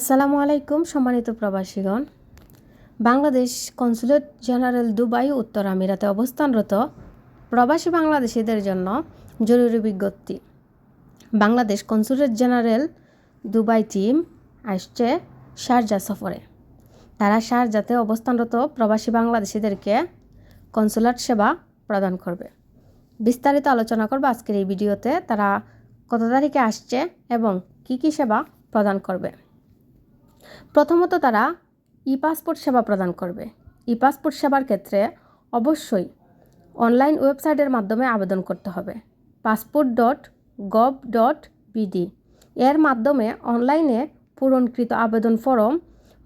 আসসালামু আলাইকুম সম্মানিত প্রবাসীগণ। বাংলাদেশ কনসুলেট জেনারেল দুবাই, উত্তর আমিরাতে অবস্থানরত প্রবাসী বাংলাদেশিদের জন্য জরুরি বিজ্ঞপ্তি। Bangladesh consulate general Dubai team আসছে শারজা সফরে। তারা শারজাতে অবস্থানরত প্রবাসী বাংলাদেশিদেরকে কনসুলেট সেবা প্রদান করবে। বিস্তারিত আলোচনা করবে আজকের এই ভিডিওতে, তারা কত তারিখে আসছে এবং কি কি সেবা প্রদান করবে। প্রথমত তারা ই পাসপোর্ট সেবা প্রদান করবে। ই পাসপোর্ট সেবার ক্ষেত্রে অবশ্যই অনলাইন ওয়েবসাইটের মাধ্যমে আবেদন করতে হবে। Passport dot gov dot BD. এর মাধ্যমে অনলাইনে পূরণকৃত আবেদন ফরম,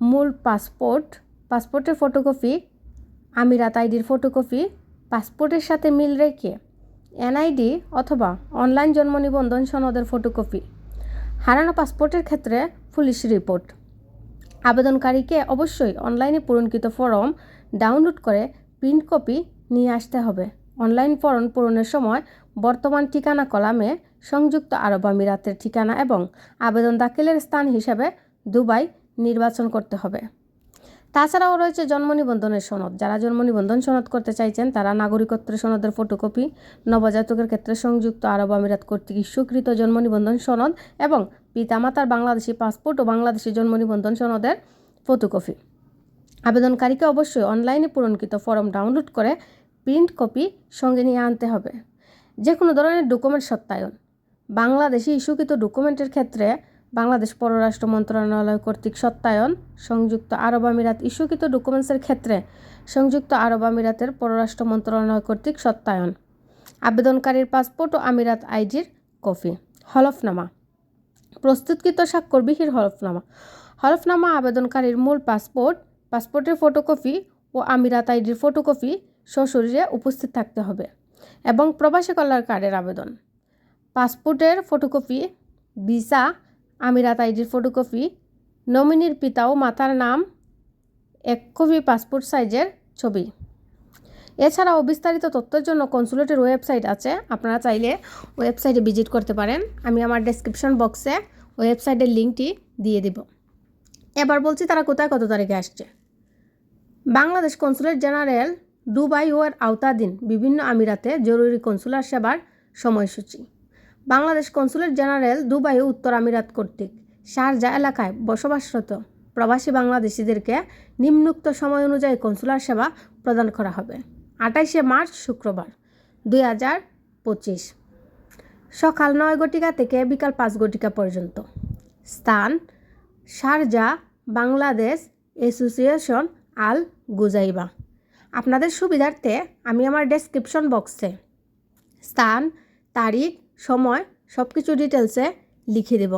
মূল পাসপোর্ট, পাসপোর্টের ফটোকপি, আমিরাত আইডির ফটোকপি, পাসপোর্টের সাথে মিল রেখে এনআইডি অথবা অনলাইন জন্ম নিবন্ধন সনদের ফটোকপি। হারানো পাসপোর্টের ক্ষেত্রে পুলিশ রিপোর্ট। আবেদনকারীকে অবশ্যই অনলাইনে পূরণকৃত ফর্ম ডাউনলোড করে প্রিন্ট কপি নিয়ে আসতে হবে। অনলাইন ফর্ম পূরণের সময় বর্তমান ঠিকানা কলামে সংযুক্ত আরব আমিরাতের ঠিকানা এবং আবেদন দাখিলের স্থান হিসাবে দুবাই নির্বাচন করতে হবে। তাছাড়াও রয়েছে জন্ম নিবন্ধনের সনদ। যারা জন্ম নিবন্ধন সনদ করতে চাইছেন, তারা নাগরিকত্বের সনদের ফটোকপি, নবজাতকের ক্ষেত্রে সংযুক্ত আরব আমিরাত কর্তৃক স্বীকৃত জন্ম নিবন্ধন সনদ এবং পিতামাতার বাংলাদেশি পাসপোর্ট ও বাংলাদেশি জন্ম নিবন্ধন সনদের ফটোকপি। আবেদনকারীকে অবশ্যই অনলাইনে পূরণকৃত ফর্ম ডাউনলোড করে প্রিন্ট কপি সঙ্গে নিয়ে আনতে হবে। যে কোনো ধরনের ডকুমেন্ট সত্যায়ন। বাংলাদেশি ইস্যুকৃত ডকুমেন্টের ক্ষেত্রে বাংলাদেশ পররাষ্ট্র মন্ত্রণালয় কর্তৃক সত্যায়ন, সংযুক্ত আরব আমিরাত ইস্যুকৃত ডকুমেন্টসের ক্ষেত্রে সংযুক্ত আরব আমিরাতের পররাষ্ট্র মন্ত্রণালয় কর্তৃক সত্যায়ন। আবেদনকারীর পাসপোর্ট ও আমিরাত আইডির কপি। হলফনামা। প্রস্তুতকৃত স্বাক্ষরবিহীন হলফনামা। হলফনামা আবেদনকারীর মূল পাসপোর্ট, পাসপোর্টের ফটোকপি ও আমিরাত আইডির ফটোকপি সশরীরে উপস্থিত থাকতে হবে এবং প্রবাসী কল্যাণ কার্ডের আবেদন। পাসপোর্টের ফটোকপি, ভিসা আমিরাত আইডির ফটোকপি নমিনির পিতা ও মাতার নাম, এক কপি পাসপোর্ট সাইজের ছবি। এছাড়াও বিস্তারিত তথ্যের জন্য কনসুলেটের ওয়েবসাইট আছে, আপনারা চাইলে ওয়েবসাইটে ভিজিট করতে পারেন। আমি আমার ডেসক্রিপশন বক্সে ওয়েবসাইটের লিঙ্কটি দিয়ে দিব। এবার বলছি তারা কোথায় কত তারিখে আসছে। বাংলাদেশ কনসুলেট জেনারেল দুবাই ও এর আওতাধীন বিভিন্ন আমিরাতে জরুরি কনসুলার সেবার সময়সূচি। বাংলাদেশ কনসুলেট জেনারেল দুবাই উত্তর আমিরাত কর্তৃক শারজা এলাকায় বসবাসরত প্রবাসী বাংলাদেশিদেরকে নিম্নুক্ত সময় অনুযায়ী কনসুলার সেবা প্রদান করা হবে। আঠাইশে মার্চ, শুক্রবার, দুই হাজার পঁচিশ। সকাল নয় ঘটিকা থেকে বিকাল পাঁচ ঘটিকা পর্যন্ত। স্থান, শারজা বাংলাদেশ অ্যাসোসিয়েশন আল গুজাইবা। আপনাদের সুবিধার্থে আমি আমার ডেসক্রিপশন বক্সে। স্থান, তারিখ সময় সব কিছু ডিটেলসে লিখে দেব।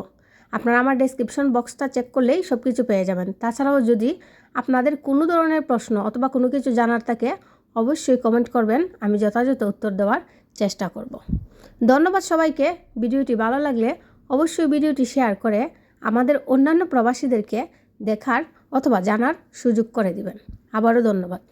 আপনারা আমার ডেসক্রিপশন বক্সটা চেক করলেই সব কিছু পেয়ে যাবেন। তাছাড়াও যদি আপনাদের কোনো ধরনের প্রশ্ন অথবা কোনো কিছু জানার থাকে, অবশ্যই কমেন্ট করবেন, আমি যথাযথ উত্তর দেওয়ার চেষ্টা করব। ধন্যবাদ সবাইকে। ভিডিওটি ভালো লাগলে অবশ্যই ভিডিওটি শেয়ার করে আমাদের অন্যান্য প্রবাসীদেরকে দেখার অথবা জানার সুযোগ করে দিবেন। আবারও ধন্যবাদ।